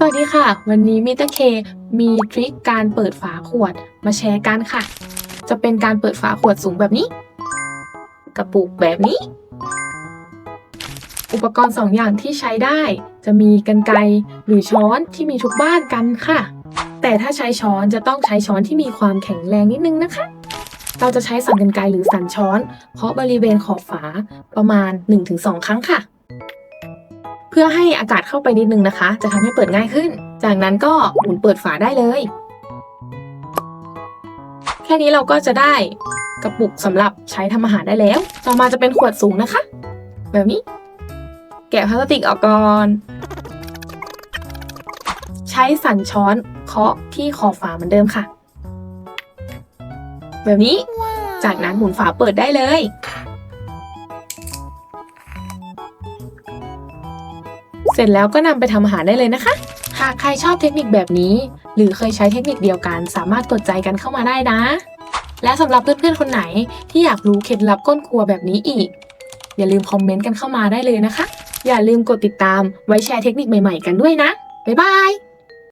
สวัสดีค่ะ วันนี้มิเตอร์เคมีทริคการเปิดฝาขวดมาแชร์กันค่ะ จะเป็นการเปิดฝาขวดสูงแบบนี้ กระปุกแบบนี้ อุปกรณ์สองอย่างที่ใช้ได้ จะมีกันไกรหรือช้อนที่มีทุกบ้านกันค่ะ แต่ถ้าใช้ช้อนจะต้องใช้ช้อนที่มีความแข็งแรงนิดนึงนะคะ เราจะใช้สันกันไกรหรือสันช้อน เพราะบริเวณขอบฝาประมาณ 1-2 ครั้งค่ะ พื่อให้อากาศเข้าไปนิดนึงนะคะ จะทำให้เปิดง่ายขึ้น จากนั้นก็หมุนเปิดฝาได้เลย แค่นี้เราก็จะได้กระปุกสำหรับใช้ทำอาหารได้แล้ว ต่อมาจะเป็นขวดสูงนะคะ แบบนี้ แกะพลาสติกออกก่อน ใช้สันช้อนเคาะที่ขอบฝาเหมือนเดิมค่ะ แบบนี้ จากนั้นหมุนฝาเปิดได้เลย เสร็จแล้วก็นำไปทำอาหารได้เลยนะคะ หากใครชอบเทคนิคแบบนี้ หรือเคยใช้เทคนิคเดียวกัน สามารถกดใจกันเข้ามาได้นะ และสำหรับเพื่อนๆคนไหนที่อยากรู้เคล็ดลับก้นครัวแบบนี้อีก อย่าลืมคอมเมนต์กันเข้ามาได้เลยนะคะ อย่าลืมกดติดตามไว้แชร์เทคนิคใหม่ๆกันด้วยนะบ๊ายบาย